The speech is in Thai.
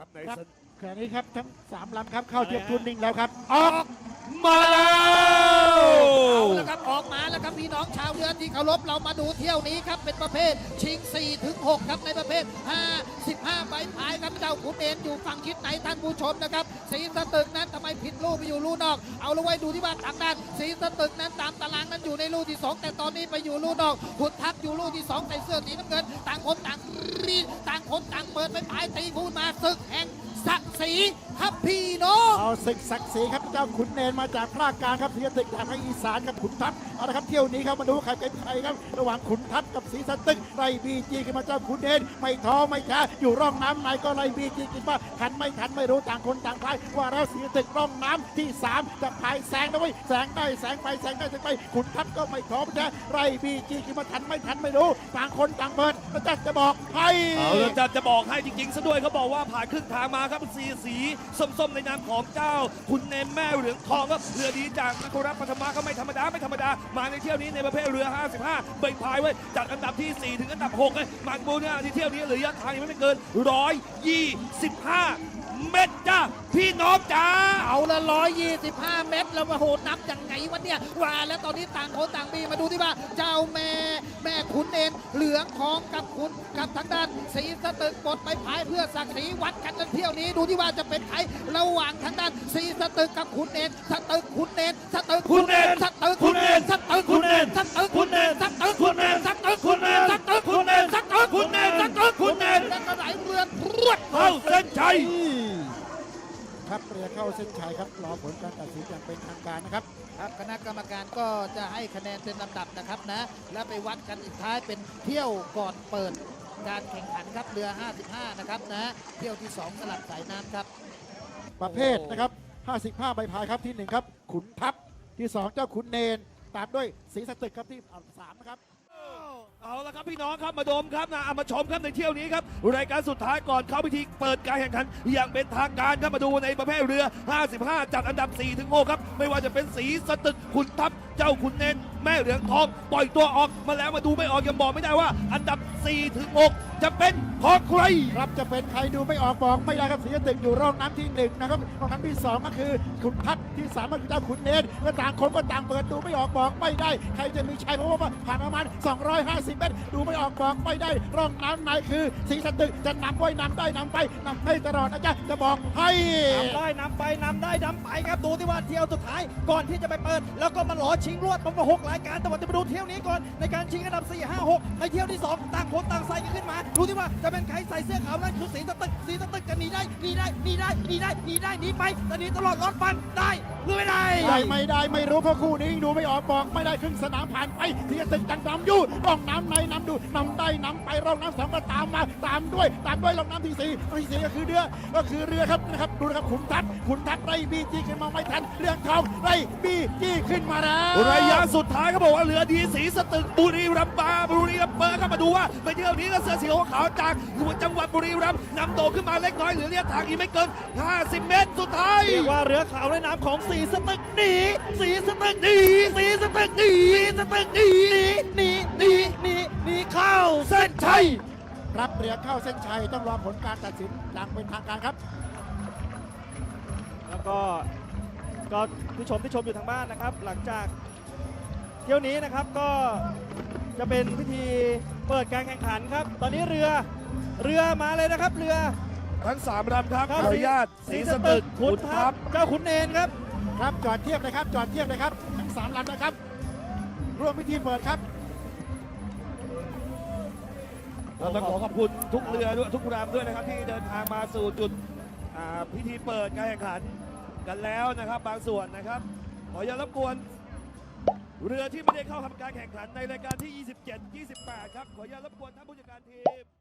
ครับในครับสนขณะนี้ครับทั้งสามลำครับเข้าเทียบทุนนิ่งแล้วครับ ออกมาแล้วเอาละครับ ออกมาแล้วครับพี่น้องชาวเรือที่เคารพเรามาดูเที่ยวนี้ครับเป็นประเภทชิง4ถึง6ครับในประเภท5 15ใบพายครับเจ้าขุนเอ็นอยู่ฝั่งชิดไหนท่านผู้ชมนะครับสีสตึกนั้นทำไมผิดลูกไปอยู่ลูกนอก เอาละไว้ดูที่บ้าทางด้านสีสตึกนั้นตามตารางนั้นอยู่ในลูกที่ 2 แต่ตอนนี้ไปอยู่ลูกนอกขุนทัพอยู่ลูกที่2ใส่เสื้อสีน้ำเงิน ต่างคนต่างรีต่างคนต่างเปิดไปพายตีพูดมาศึกแห่งศักดิ์ศรี ครับพี่น้อง เอาศึกศักดิ์ศรีครับเจ้าขุนเนนมาจากภาคกลางครับเทียตึกจากภาคอีสานกับขุนทัพเอาละครับเที่ยวนี้ครับมาดูใครเป็นใครครับ ระหว่างขุนทัพกับศรีสตึกไล่บีจีขึ้นมาเจ้าขุนเนนไม่ท้อไม่ช้าอยู่ร่องน้ำไหนก็ไล่บีจีขึ้นมาทันไม่ทันไม่รู้ต่างคนต่างพายว่าแล้วศรีสตึกร่องน้ำที่สามจะพายแซงนะเว้ยแซงได้แซงไปแซงได้แซงไปขุนทัพก็ไม่ท้อไม่ช้าไล่บีจีขึ้นมาทันไม่ทันไม่รู้ต่างคนต่างเปิดแล้วจะจะบอกให้เอาละจะจะบอกให้จริงๆซะด้วยเขาบอกว่าผ่านครึ่งทางมาครับสีสีส้มๆในนามของเจ้า คุณเนมแม่เหลืองทองครับเรือดีจากนครรับปฐมาก็ไม่ธรรมดาไม่ธรรมดา มาในเที่ยวนี้ในประเภทเรือ 55ใบพายไว้จัดอันดับที่ 4 ถึงอันดับ6เลยมาบูเนี่ยที่เที่ยวนี้ระยะทางยังไม่เกิน 125เมตรจ้าพี่น้องจ้าเอาละ125เมตรแล้วมาโหดนับยังไงวะเนี่ยว่าแล้วตอนนี้ต่างคนต่างมีมาดูที่ว่าเจ้าแม่แม่ขุนเอนเหลืองทองกับขุนกับทางด้านสีสตึกบดไปพายเพื่อศักดิ์ศรีวัดกันในเที่ยวนี้ดูที่ว่าจะเป็นใครระหว่างทางด้านสีสตึกกับขุนเอนสตึกขุนเอนสตึกขุนเอนสตึกขุนเอนสตึกขุนเอนสตึกขุนเอนสตึกขุนเอนสตึกขุนเอนสตึกขุนเอนสตึกขุนเอนสตึกขุนเอนแล้วก็ไหลเรือพรวดเข้าเส้นชัยครับเรือเข้าเส้นชัยครับรอผลการตัดสินอย่างเป็นทางการนะครับครับคณะกรรมการก็จะให้คะแนนเป็นลำดับนะครับนะ แล้วไปวัดกันอีกท้ายเป็นเที่ยวก่อนเปิดการแข่งขันครับเรือ 55 นะครับนะ เที่ยวที่ 2 สลับสายน้ำครับ ประเภทนะครับ55ใบพายครับที่ 1 ครับ ขุนทัพที่ 2 เจ้าขุนเนน ตามด้วยศรีสตึกครับที่สามนะครับ เอาละครับพี่น้องครับมาดมครับนะเอามาชมครับในเที่ยวนี้ครับรายการสุดท้ายก่อนเข้าพิธีเปิดการแข่งขัน อย่างเป็นทางการครับมาดูในประเภทเรือ 55 จัดอันดับ4ถึง6ครับ ไม่ว่าจะเป็นสีสตึกขุนทัพเจ้าขุนเนนแม่เหลืองทอง ปล่อยตัวออกมาแล้วมาดูไม่ออกยังบอกไม่ได้ว่า อันดับ4ถึง6 จะเป็นของใคร ครับจะเป็นใครดูไม่ออกบอกไม่ได้ครับศรีตึกอยู่ร่องน้ำที่หนึ่งนะครับร่องน้ำที่สองก็คือขุนทัพที่สามก็คือเจ้าขุนเนนและต่างคนก็ต่างเปิดดูไม่ออกบอกไม่ได้ ใครจะมีชัยเพราะว่าผ่านประมาณ 250 เมตร ดูไม่ออกบอกไม่ได้ ร่องน้ำไหนคือศรีตึกจะนำไว้นำได้นำไปนำให้ตลอดนะจ๊ะจะบอกให้นำได้นำไปนำได้นำไปครับดูที่ว่าเที่ยวสุดท้ายก่อนที่จะไปเปิด แล้วก็มาหลอชิงรวดประมาณหกรายการแต่ว่าจะมาดูเที่ยวนี้ก่อนในการชิงอันดับ4 5 6ในเที่ยวที่2 โค้งคต่างใส่กันขึ้นมา ดูที่ว่าจะเป็นใครใส่เสื้อขาวนั่นคือสีสตึกสีสตึกจะหนีได้หนีได้หนีได้หนีได้หนีได้หนีไปแต่หนีตลอดรอดฟันได้หรือไม่ได้ ได้ไม่ได้ไม่รู้เพราะคู่นี้ดูไม่ออกบอกไม่ได้ครึ่งสนามผ่านไปที่จะตึกจังดำอยู่ร่องน้ำในนำดูนำได้นำไปร่องน้ำสองก็ตามมาตามด้วยตามด้วยร่องน้ำที่สี่ร่องที่สี่ก็คือเรือก็คือเรือครับนะครับดูนะครับขุนทัพขุนทัพไล่บีจีขึ้นมาไม่ทันเรื่องทองไล่บีจีขึ้นมาแล้วระยะสุดท้ายเขาบอกว่าเรือดีสีสตึกบุรีรัมย์ปาบุรีรัมย์เปิดครับมาดูว่าไปเที่ยวนี้ก็เสือสีขาวจากจังหวัดบุรีรัมย์นำโตขึ้นมาเล็กน้อยเหลือระยะทางอีกไม่เกิน 50 เมตรสุดท้ายเรียกว่าเรือขาวในน้ำของสีสตึกหนีสีสตึกหนีสีสตึกหนีสีสตึกหนีหนีหนีหนีหนีเข้าเส้นชัยรับเรือเข้าเส้นชัยต้องรอผลการตัดสินอย่างเป็นทางการครับ แล้วก็ก็ผู้ชมที่ชมอยู่ทางบ้านนะครับ หลังจากเที่ยวนี้นะครับก็จะเป็นพิธีเปิดการแข่งขันครับ ตอนนี้เรือเรือมาเลยนะครับ เรือทั้งสามลำครับขออนุญาตสีสตึกขุนทัพเจ้าขุนเนนครับ ครับจอดเทียบเลยครับ จอดเทียบเลยครับทั้งสามลำนะครับ ร่วมพิธีเปิดครับ เราต้องขอขอบคุณทุกเรือด้วยทุกรำด้วยนะครับ ที่เดินทางมาสู่จุดอ่าพิธีเปิดการแข่งขันกันแล้วนะครับ บางส่วนนะครับ ขออย่ารบกวน เรือที่ไม่ได้เข้าทำการแข่งขันในรายการที่ 27 28 ครับ ขออย่ารบกวนท่านผู้จัดการทีม